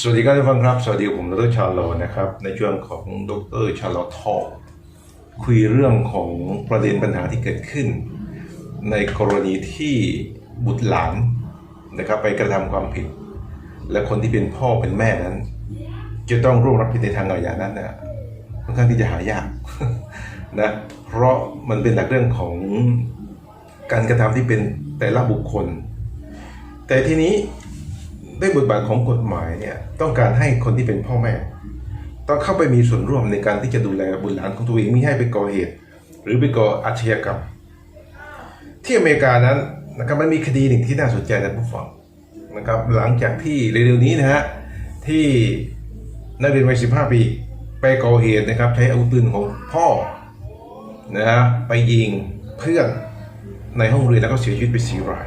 สวัสดีครับท่านฟังครับ สวัสดีผมดรชาโลนะครับ ในช่วงของดรชาโลทอคุยเรื่องของประเด็นปัญหาที่เกิดขึ้น ในกรณีที่บุตรหลานนะครับไปกระทำความผิด และคนที่เป็นพ่อเป็นแม่นั้น จะต้องร่วมรับผิดในทางอาญานั้นนะค่อนข้างที่จะหายากนะเพราะมันเป็นหลักเรื่องของการกระทำที่เป็นแต่ละบุคคล แต่ทีนี้ ด้วยบทบาทของกฎหมายเนี่ยต้องการให้คนที่เป็นพ่อแม่ ต้องเข้าไปมีส่วนร่วมในการที่จะดูแลบุตรหลานของตัวเองไม่ให้ไปก่อเหตุ หรือไปก่ออาชญากรรม ที่อเมริกานั้นนะครับมันมีคดีหนึ่งที่น่าสนใจนะผู้ฟังนะครับหลังจากที่เร็วๆนี้นะฮะที่นักเรียนวัย15 ปี ไปก่อเหตุนะครับใช้อาวุธปืนของพ่อนะฮะไปยิงเพื่อนในห้องเรียนแล้วก็เสียชีวิตไปสี่ราย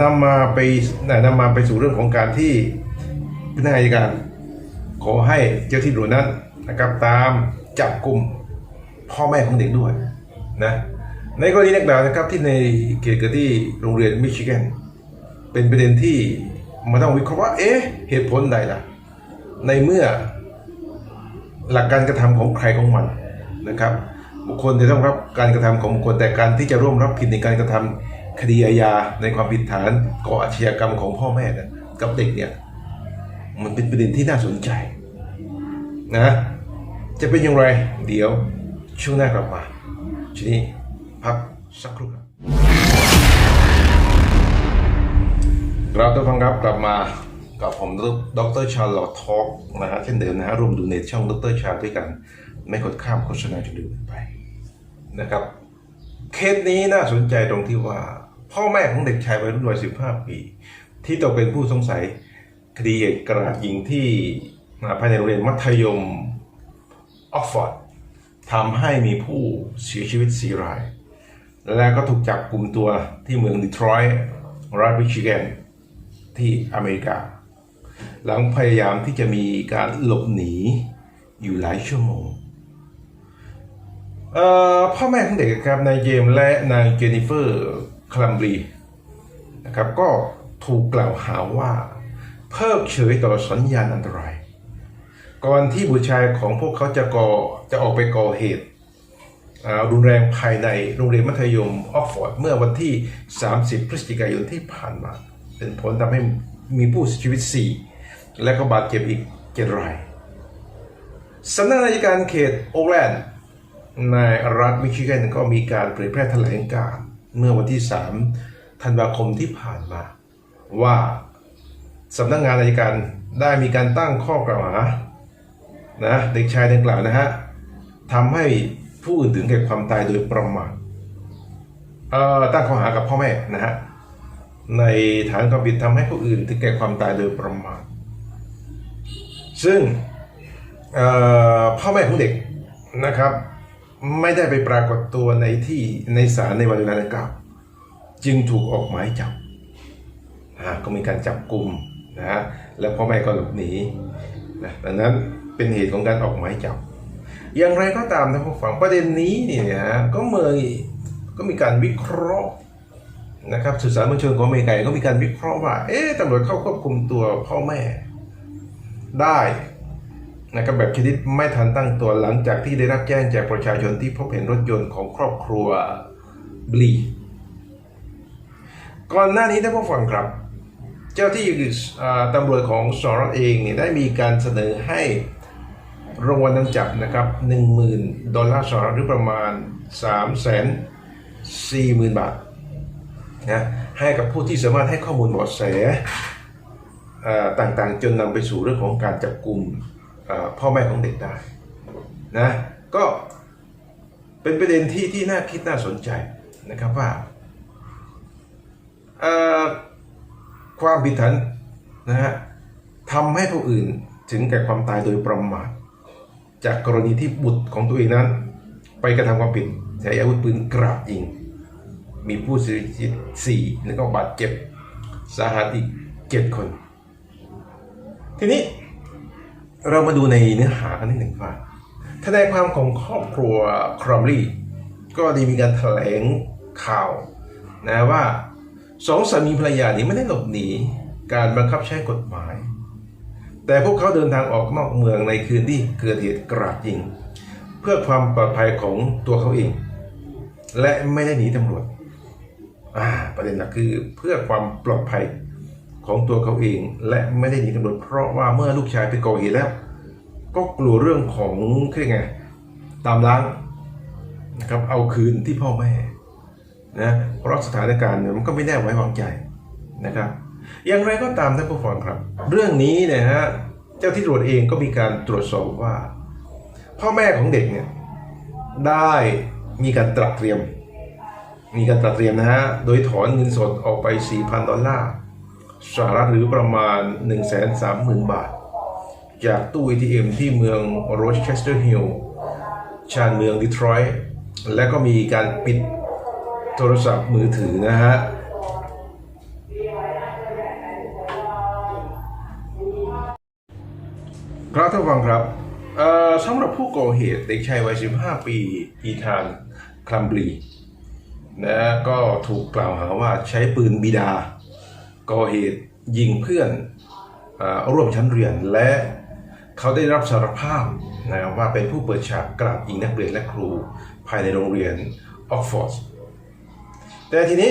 นำมาไปนะนำมาไปสู่เรื่องของการที่พนักงานอัยการขอให้เจ้าที่ตำรวจนั้นนะครับตามจับกลุ่มพ่อแม่ของเด็กด้วยนะในกรณีดักล่าวนะครับที่ในเกิดขึ้นที่โรงเรียนมิชิแกนเป็นประเด็นที่มันต้องวิเคราะห์ว่าเอ๊ะเหตุผลใดล่ะ ในเมื่อหลักการกระทำของใครของมันนะครับ บุคคลจะต้องรับการกระทำของบุคคลแต่การที่จะร่วมรับผิดในการกระทำ คดีอาญาในความผิดฐานก่ออาชญากรรมของพ่อแม่นะกับเด็กเนี่ยมันเป็นประเด็นที่น่าสนใจนะ จะเป็นอย่างไร เดี๋ยวช่วงหน้ากลับมาทีนี้พักสักครู่ครับเราต้องฟังครับกลับมากับผมดรชาร์ลอตทอกนะฮะเช่นเดิมนะฮะรวมดูในช่องดรชาด้วยกัน ไม่กดข้ามโฆษณาจนเดินไปนะครับ เคสนี้น่าสนใจตรงที่ว่า พ่อแม่ของเด็กชายวัยรุ่นวัย15ปี ที่ตกเป็นผู้สงสัยคดีเหตุกราดยิงที่ภายในโรงเรียนมัธยมออกฟอร์ดทำให้มีผู้เสียชีวิต4ราย และก็ถูกจับกลุ่มตัวที่เมืองดีทรอยต์รัฐมิชิแกนที่อเมริกา หลังพยายามที่จะมีการหลบหนีอยู่หลายชั่วโมงพ่อแม่ของเด็กครับนายเจมส์และนางเจนนิเฟอร์ คลัมบรีนะครับก็ถูกกล่าวหาว่า เพิกเฉยต่อสัญญาณอันตราย ก่อนที่บุตรชายของพวกเขาจะก่อจะออกไปก่อเหตุรุนแรงภายในโรงเรียนมัธยมออกฟอร์ดเมื่อวันที่ 30 พฤศจิกายนที่ผ่านมา เป็นผลทำให้มีผู้เสียชีวิต 4 และก็บาดเจ็บอีก7รายสำนักงานอัยการเขตโอ๊กแลนด์ในรัฐมิชิแกนก็มีการเผยแพร่แถลงการณ์ เมื่อวันที่ 3 ธันวาคมที่ผ่านมา ว่าสำนักงานอัยการได้มีการตั้งข้อกล่าวหานะเด็กชายดังกล่าวนะฮะทำให้ผู้อื่นถึงแก่ความตายโดยประมาทเอ่อตั้งข้อหากับพ่อแม่นะฮะในฐานความผิดทำให้ผู้อื่นถึงแก่ความตายโดยประมาทซึ่งเอ่อพ่อแม่ของเด็กนะครับ ไม่ได้ไปปรากฏตัวในที่ในศาลในวันเวลาดังกล่าวจึงถูกออกหมายจับก็มีการจับกลุ่มนะฮะแล้วพ่อแม่ก็หลบหนีนะดังนั้นเป็นเหตุของการออกหมายจับ อย่างไรก็ตามนะผู้ฟังประเด็นนี้เนี่ยนะฮะก็เมื่อก็มีการวิเคราะห์นะครับสื่อสารมวลชนของอเมริกาก็มีการวิเคราะห์ว่า เอ๊ะตำรวจเข้าควบคุมตัวพ่อแม่ได้ นะครับแบบชนิดไม่ทันตั้งตัวหลังจากที่ได้รับแจ้งจากประชาชนที่พบเห็นรถยนต์ของครอบครัวบลีก่อนหน้านี้ท่านผู้ฟังครับ เจ้าที่อ่ตำรวจของสหรัฐเองเนี่ยได้มีการเสนอให้รางวัลนำจับนะครับ10,000 ดอลลาร์สหรัฐหรือประมาณ 3 4 0 0 0 0 บาทนะให้กับผู้ที่สามารถให้ข้อมูลเบาะแสต่างๆ จนนำไปสู่เรื่องของการจับกลุ่ม พ่อแม่ของเด็กได้นะก็เป็นประเด็นที่ที่น่าคิดน่าสนใจนะครับว่าความผิดฐานนะฮะทำให้ผู้อื่นถึงแก่ความตายโดยประมาทจากกรณีที่บุตรของตัวเองนั้น ไปกระทำความผิดใช้อาวุธปืนกราดยิง มีผู้เสียชีวิตสี่แล้วก็บาดเจ็บสาหัสอีกเจ็ดคน ทีนี้ เรามาดูในเนื้อหากันนิดหนึ่งว่าทนายความของครอบครัวครอมลี่ก็ได้มีการแถลงข่าวนะว่าสองสามีภรรยานี้ไม่ได้หลบหนีการบังคับใช้กฎหมาย แต่พวกเขาเดินทางออกนอกเมืองในคืนที่เกิดเหตุกราดยิง เพื่อความปลอดภัยของตัวเขาเอง และไม่ได้หนีตำรวจประเด็นหลักคือเพื่อความปลอดภัย ของตัวเขาเอง และไม่ได้หนีตำรวจเพราะว่าเมื่อลูกชายไปก่อเหตุแล้ว ก็กลัวเรื่องของคือไง ตามล้างนะครับเอาคืนที่พ่อแม่นะเพราะสถานการณ์มันก็ไม่แน่ไว้วางใจนะครับ อย่างไรก็ตามท่านผู้ฟังครับ เรื่องนี้เนยฮะเจ้าที่ตรวจเองก็มีการตรวจสอบว่า พ่อแม่ของเด็กเนี่ยได้มีการตระเตรียม มีการตระเตรียมนะฮะโดยถอนเงินสดออกไป 4,000 ดอลลาร์ สหรัฐหรือประมาณ 130,000 บาท จากตู้ ATM ที่เมืองโรเชสเตอร์ฮิลล์ชานเมืองดีทรอยต์และก็มีการปิดโทรศัพท์มือถือนะฮะครับท่านฟังครับสำหรับผู้ก่อเหตุเด็กชายวัย 15 ปี อีธานคลัมบลีนะก็ถูกกล่าวหาว่าใช้ปืนบิดา ก่อเหตุยิงเพื่อนอร่วมชั้นเรียนและเขาได้รับสารภาพนะครับว่าเป็นผู้เปิดฉากกราดยิงนักเรียนและครูภายในโรงเรียนออกฟอร์ดแต่ทีนี้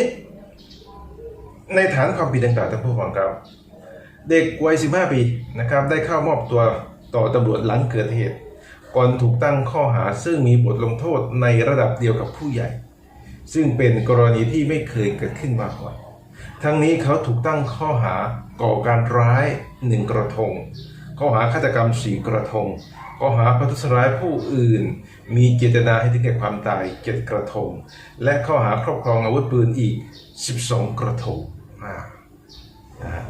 ในฐานความผิดดังกล่าวท่านผู้ฟังครับ เด็กวัย 15 ปีนะครับได้เข้ามอบตัวต่อตำรวจหลังเกิดเหตุ ก่อนถูกตั้งข้อหาซึ่งมีบทลงโทษในระดับเดียวกับผู้ใหญ่ ซึ่งเป็นกรณีที่ไม่เคยเกิดขึ้นมาก่อน ทั้งนี้เขาถูกตั้งข้อหาก่อการร้ายหนึ่งกระทง ข้อหาฆาตกรรมสี่กระทง ข้อหาประทุษร้ายผู้อื่น มีเจตนาให้ถึงแก่ความตายเจ็ดกระทง และข้อหาครอบครองอาวุธปืนอีก 12 กระทงอ่านะ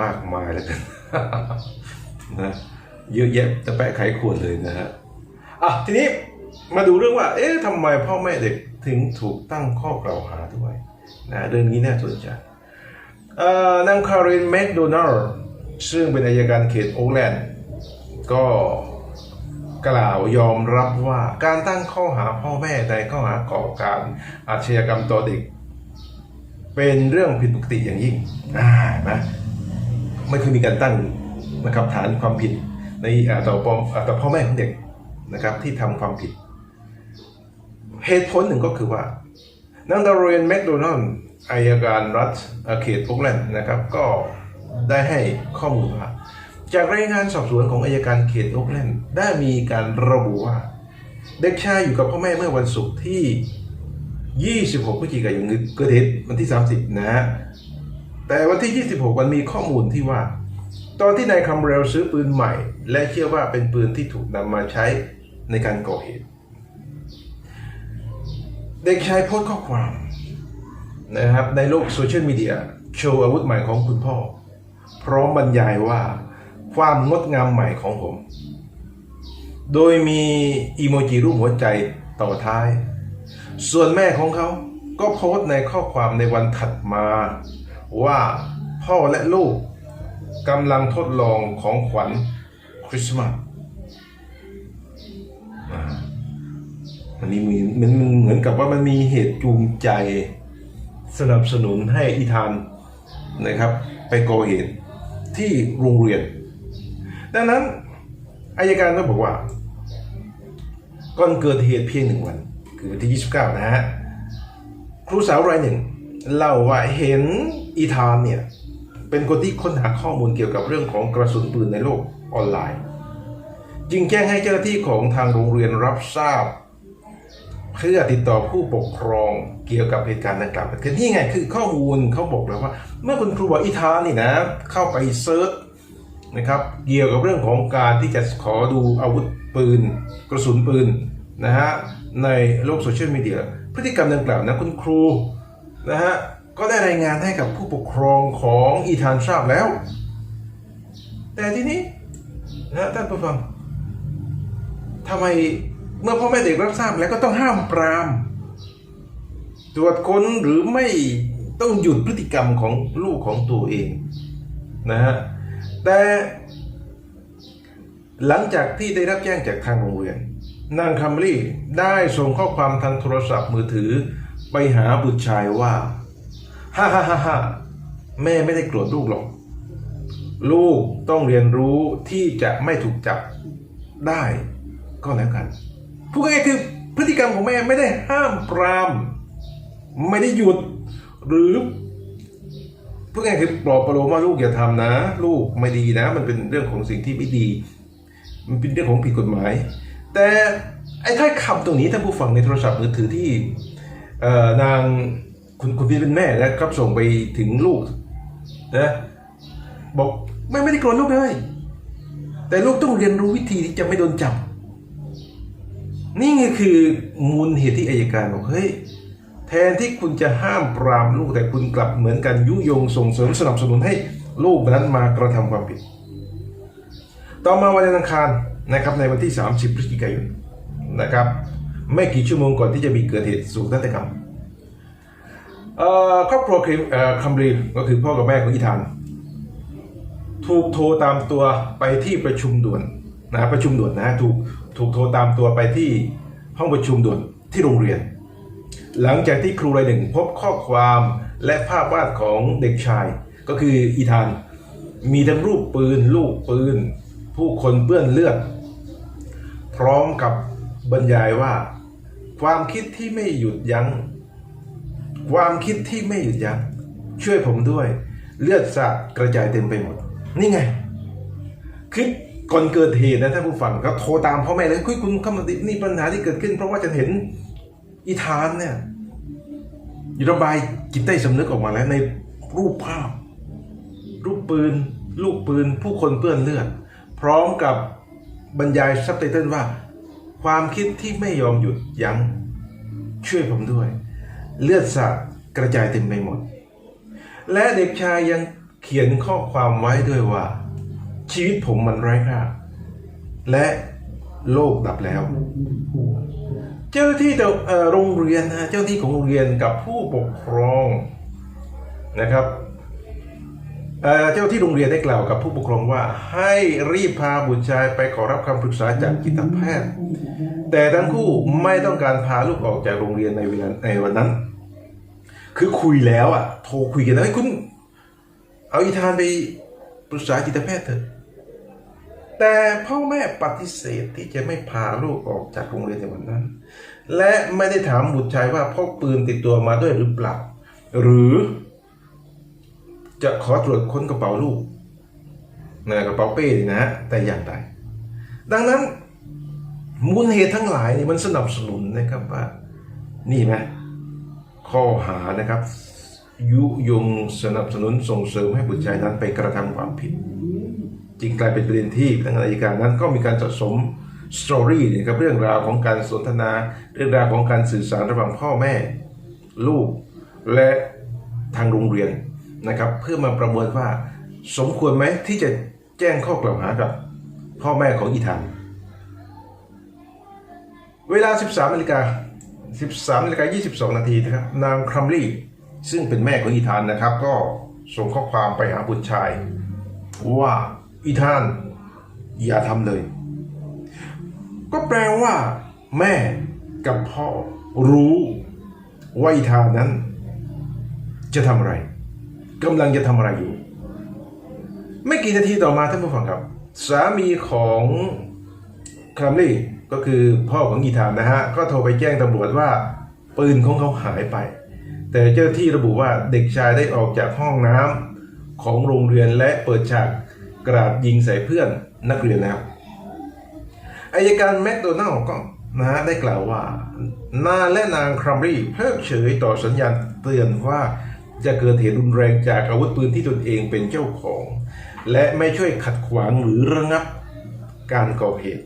มากมายแล้วกันนะเยอะแยะตะแปะไขควรเลยนะฮะอะทีนี้มาดูเรื่องว่า เอ๊ะทำไมพ่อแม่เด็กถึงถูกตั้งข้อกล่าวหาด้วยนะเรื่องนี้น่าสนใจ นางคารินแมคโดนัลด์ซึ่งเป็นอายการเขตโอ๊กแลนด์ก็กล่าวยอมรับว่าการตั้งข้อหาพ่อแม่ในข้อหาก่อการอาชญากรรมต่อเด็ก เป็นเรื่องผิดปกติอย่างยิ่งนไหมไม่เคยมีการตั้งนะครับฐานความผิดในต่อปอมอ่าต่อพ่อแม่ของเด็กนะครับที่ทำความผิด เหตุผลหนึ่งก็คือว่านางดาริเอนแมคโดนัลด์ อายการรัฐเขตโอ๊กแลนด์นะครับ ก็ได้ให้ข้อมูลว่าจากรายงานสอบสวนของอายการเขตโอ๊กแลนด์ได้มีการระบุว่า เด็กชายอยู่กับพ่อแม่เมื่อวันศุกร์ที่ 26พฤศจิกายนเกิดเหตุวันที่ 30 นะฮะแต่วันที่ 26 มันมีข้อมูลที่ว่า ตอนที่นายคำเรลซื้อปืนใหม่ และเชื่อว่าเป็นปืนที่ถูกนำมาใช้ในการก่อเหตุ เด็กชายโพสต์ข้อความ นะครับในโลกโซเชียลมีเดียโชว์อาวุธใหม่ของคุณพ่อ พร้อมบรรยายว่าความงดงามใหม่ของผม โดยมีอีโมจิรูปหัวใจต่อท้าย ส่วนแม่ของเขาก็โพสต์ในข้อความในวันถัดมา ว่าพ่อและลูกกำลังทดลองของขวัญคริสต์มาสอันมีมันมันเหมือนกับว่ามันมีเหตุจูงใจ สนับสนุนให้อีธานนะครับ ไปก่อเหตุที่โรงเรียน ดังนั้นอายการก็บอกว่าก่อนเกิดเหตุเพียงหนึ่งวัน คือวันที่ 29 นะฮะครูสาวรายหนึ่งเล่าว่าเห็นอีธานเนี่ย เป็นคนที่ค้นหาข้อมูลเกี่ยวกับเรื่องของกระสุนปืนในโลกออนไลน์ จึงแจ้งให้เจ้าหน้าที่ของทางโรงเรียนรับทราบ เพื่อติดต่อผู้ปกครองเกี่ยวกับเหตุการณ์ดังกล่าวคือนี่ไงคือข้อมูลเขาบอกแล้วว่า เมื่อคุณครูบอกอีธานนี่นะ เข้าไปเซิร์ชนะครับเกี่ยวกับเรื่องของการที่จะขอดูอาวุธปืน กระสุนปืนนะฮะในโลกโซเชียลมีเดียพฤติกรรมดังกล่าวนะคุณครูนะฮะก็ได้รายงานให้กับผู้ปกครองของอีธานทราบแล้ว แต่ทีนี้นะท่านผู้ฟังทำไม เมื่อพ่อแม่เด็กรับทราบแล้วก็ต้องห้ามปรามตรวจค้นหรือไม่ต้องหยุดพฤติกรรมของลูกของตัวเองนะฮะแต่หลังจากที่ได้รับแจ้งจากทางโรงเรียนนางคัมรี่ได้ส่งข้อความทางโทรศัพท์มือถือไปหาบุตรชายว่าฮ่าฮ่าฮ่าฮ่าแม่ไม่ได้โกรธลูกหรอก ลูกต้องเรียนรู้ที่จะไม่ถูกจับได้ก็แล้วกัน พูดง่ายๆคือพฤติกรรมของแม่ไม่ได้ห้ามปราม ไม่ได้หยุด หรือพูดง่ายๆคือปลอบประโลมว่าลูกอย่าทำนะ ลูกไม่ดีนะ มันเป็นเรื่องของสิ่งที่ไม่ดี มันเป็นเรื่องของผิดกฎหมาย แต่ไอ้ถ้อยคำตรงนี้ท่านผู้ฟังในโทรศัพท์มือถือที่นางคุณคุณพี่เป็นแม่นะครับส่งไปถึงลูกนะบอกไม่ไม่ได้โกรธลูกเลย แต่ลูกต้องเรียนรู้วิธีที่จะไม่โดนจับ นี่ไงคือมูลเหตุที่อายการบอกเฮ้ยแทนที่คุณจะห้ามปรามลูกแต่คุณกลับเหมือนกันยุยงส่งเสริมสนับสนุนให้ลูกนั้นมากระทำความผิด ต่อมาวันอังคารนะครับในวันที่ 30 พฤศจิกายนนะครับไม่กี่ชั่วโมงก่อนที่จะมีเกิดเหตุสูกนาฏกรรมครอบครัวคัมบรีก็คือพ่อกับแม่ของอีธาน ถูกโทรตามตัวไปที่ประชุมด่วนนะประชุมด่วนนะถูก ถูกโทรตามตัวไปที่ห้องประชุมด่วนที่โรงเรียน หลังจากที่ครูรายหนึ่งพบข้อความและภาพวาดของเด็กชาย ก็คืออีธาน มีทั้งรูปปืน ลูกปืน ผู้คนเปื้อนเลือด พร้อมกับบรรยายว่า ความคิดที่ไม่หยุดยัง้ง ความคิดที่ไม่หยุดยัง้ง ช่วยผมด้วย เลือดสาดกระจายเต็มไปหมด นี่ไงคือ ก่อนเกิดเหตุนะท่านผู้ฟังก็โทรตามพ่อแม่เลยคุยคุณเข้ามาตินี่ปัญหาที่เกิดขึ้น เพราะว่าจะเห็นอีธานเนี่ยระบายจิตใต้สำนึกออกมาแล้วในรูปภาพ รูปปืน ลูกปืน ผู้คนเปื้อนเลือด พร้อมกับบรรยายซับไตเติลว่า ความคิดที่ไม่ยอมหยุดยัง้งช่วยผมด้วย เลือดสาดกระจายเต็มไปหมด และเด็กชายยังเขียนข้อความไว้ด้วยว่า ชีวิตผมมันไร้ค่าและโลกดับแล้ว เจ้าหน้าที่โรงเรียนนะเจ้าหน้าที่ของโรงเรียนกับผู้ปกครองนะครับเจ้าที่โรงเรียนได้กล่าวกับผู้ปกครองว่า ให้รีบพาบุตรชายไปขอรับคำปรึกษาจากจิตแพทย์ แต่ทั้งคู่ไม่ต้องการพาลูกออกจากโรงเรียนในเวลาในวันนั้น คือคุยแล้วอะโทรคุยกันแล้วเฮ้ยคุณ เอาอีธานไปปรึกษาจิตแพทย์เถอะ แต่พ่อแม่ปฏิเสธที่จะไม่พาลูกออกจากโรงเรียนในวันนั้น และไม่ได้ถามบุตรชายว่าพกปืนติดตัวมาด้วยหรือเปล่า หรือ จะขอตรวจค้นกระเป๋าลูกในกระเป๋าเป้นี่นะแต่อย่างใดดังนั้นมูลเหตุทั้งหลายนี่มันสนับสนุนนะครับว่า นี่ไหมข้อหานะครับ ยุยงสนับสนุนส่งเสริมให้บุตรชายนั้นไปกระทำความผิด จึงกลายเป็นประเด็นที่พนักงานอัยการนั้นก็มีการสะสมสตอรี่นะครับเรื่องราวของการสนทนา เรื่องราวของการสื่อสารระหว่างพ่อแม่ ลูกและทางโรงเรียนนะครับ เพื่อมาประเมินว่าสมควรไหมที่จะแจ้งข้อกล่าวหากับพ่อแม่ของอีธานเวลา 13นาฬิกา13นาฬิกา22 นาทีนะครับนางครัมลี่ ซึ่งเป็นแม่ของอีธานนะครับ ก็ส่งข้อความไปหาบุตรชายว่า อีธาน อย่าทำเลย ก็แปลว่า แม่กับพ่อรู้ว่าอีธานนั้น จะทำอะไรกำลังจะทำอะไรอยู่ ไม่กี่นาทีต่อมาท่านผู้ฟังครับ สามีของครัมลี่ก็คือพ่อของอีธานนะฮะ ก็โทรไปแจ้งตำรวจว่า ปืนของเขาหายไป แต่เจ้าที่ระบุว่าเด็กชายได้ออกจากห้องน้ำของโรงเรียนและเปิดฉาก กราดยิงใส่เพื่อนนักเรียนแล้วอายการแมคโดนัลล์ก็นะได้กล่าวว่า นาและนางครัมรี่เพิกเฉยต่อสัญญาณเตือนว่าจะเกิดเหตุรุนแรงจากอาวุธปืนที่ตนเองเป็นเจ้าของ และไม่ช่วยขัดขวางหรือระงับการก่อเหตุ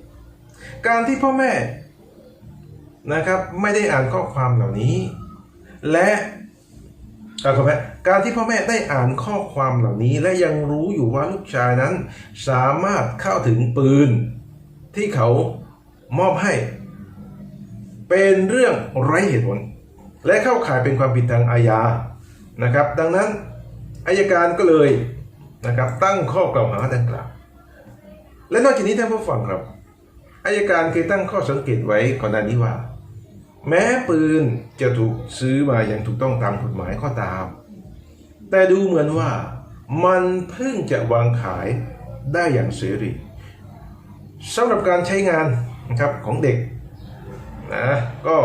การที่พ่อแม่นะครับไม่ได้อ่านข้อความเหล่านี้ และการขอแม่ การที่พ่อแม่ได้อ่านข้อความเหล่านี้และยังรู้อยู่ว่าลูกชายนั้น สามารถเข้าถึงปืน ที่เขามอบให้ เป็นเรื่องไร้เหตุผล และเข้าข่ายเป็นความผิดทางอาญานะครับ ดังนั้นอายการก็เลยนะครับตั้งข้อกล่าวหาดังกล่าวและนอกจากนี้ท่านผู้ฟังครับอายการเคยตั้งข้อสังเกตไว้ก่อนหน้านี้ว่า แม้ปืนจะถูกซื้อมาอย่างถูกต้องตามกฎหมายก็ตาม แต่ดูเหมือนว่ามันเพิ่งจะวางขายได้อย่างเสรีสำหรับการใช้งานนะครับของเด็กนะก็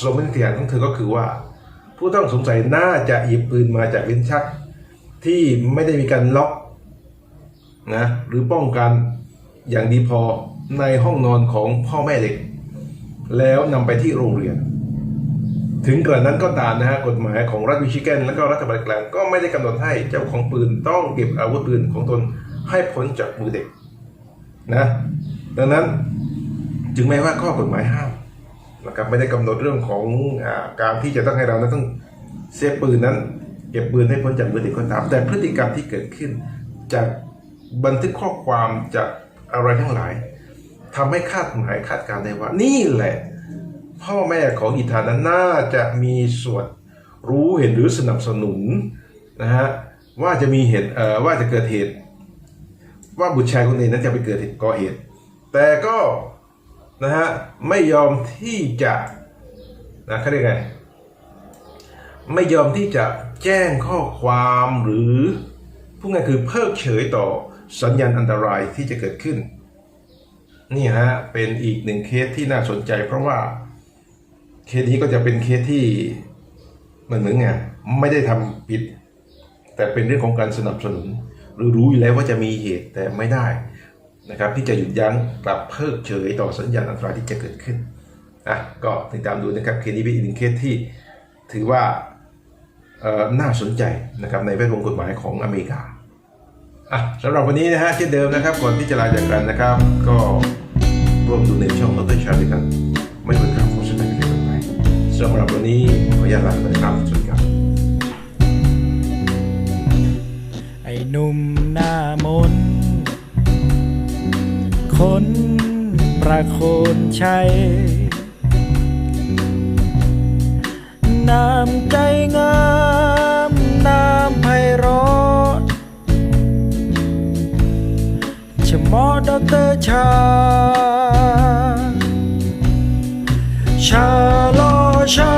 สมมติฐานของเธอก็คือว่า ผู้ต้องสงสัยน่าจะหยิบปืนมาจากลิ้นชัก ที่ไม่ได้มีการล็อกนะหรือป้องกันอย่างดีพอในห้องนอนของพ่อแม่เด็ก แล้วนำไปที่โรงเรียน ถึงกระนั้นก็ตามนะฮะกฎหมายของรัฐมิชิแกน และก็รัฐบาลกลางก็ไม่ได้กำหนดให้เจ้าของปืนต้องเก็บอาวุธปืนของตนให้พ้นจากมือเด็กนะดังนั้นจึงแม้ว่าข้อกฎหมายห้ามนะครับไม่ได้กำหนดเรื่องของอการที่จะต้องให้เรานั้นต้องเซฟปืนนั้น เก็บปืนให้พ้นจากมือเด็กก็ตาม แต่พฤติกรรมที่เกิดขึ้น จากบันทึกข้อความจากอะไรทั้งหลายทำให้คาดหมายคาดการณ์ได้ว่านี่แหละ พ่อแม่ของอีธานนั้นน่าจะมีส่วนรู้เห็นหรือสนับสนุนนะฮะว่าจะมีเหตุเอ่อว่าจะเกิดเหตุ ว่าบุตรชายคนนี้นั้นจะไปเกิดเหตุก่อเหตุ แต่ก็นะฮะไม่ยอมที่จะนะเขาเรียกไงไม่ยอมที่จะแจ้งข้อความหรือพูดง่ายคือเพิกเฉยต่อสัญญาณอันตรายที่จะเกิดขึ้น นี่ฮะเป็นอีกหนึ่งเคสที่น่าสนใจเพราะว่า เคสนี้ก็จะเป็นเคสที่เหมือนเหมือนไงไม่ได้ทำผิด แต่เป็นเรื่องของการสนับสนุน หรือรู้อยู่แล้วว่าจะมีเหตุแต่ไม่ได้นะครับ ที่จะหยุดยั้งกลับเพิกเฉยต่อสัญญาณอันตรายที่จะเกิดขึ้นอะก็ติดตามดูนะครับเคสนี้เป็นอีกหนึ่งเคสที่ถือว่าเอ่อน่าสนใจนะครับในแวดวงกฎหมายของอเมริกาอะสำหรับวันนี้นะฮะเช่นเดิมนะครับก่อนที่จะลาจากกันนะครับ ก็ร่วมดูในช่องดรชาด้วยกัน วันนี้ขออนุญาตลาไปครับสวัสดีครับ ไอ้หนุ่มหน้ามน คนประโคนชัยน้ำใจงามน้ำไพเราะชะมอดอกเตอร์ชา ชา ชา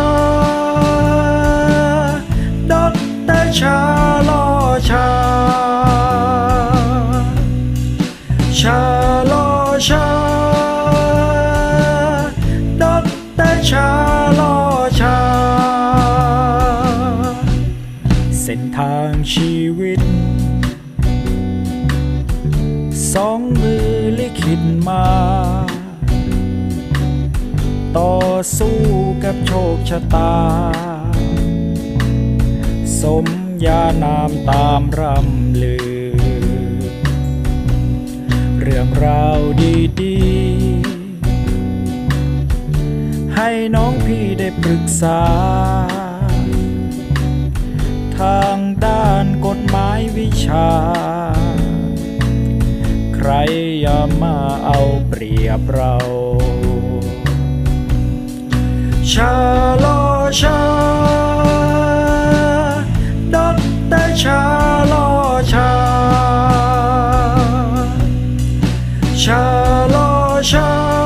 ดอกเตอร์ชาลอชา ชาลอชาดอกเตอร์ชาลอชา เส้นทางชี ชะตา สมญานามตามรำลือ เรื่องราวดีๆ ให้น้องพี่ได้ปรึกษา ทางด้านกฎหมายวิชา ใครอย่ามาเอาเปรียบเรา ชาลอชาดอตเตชาลอชา ชาลอชา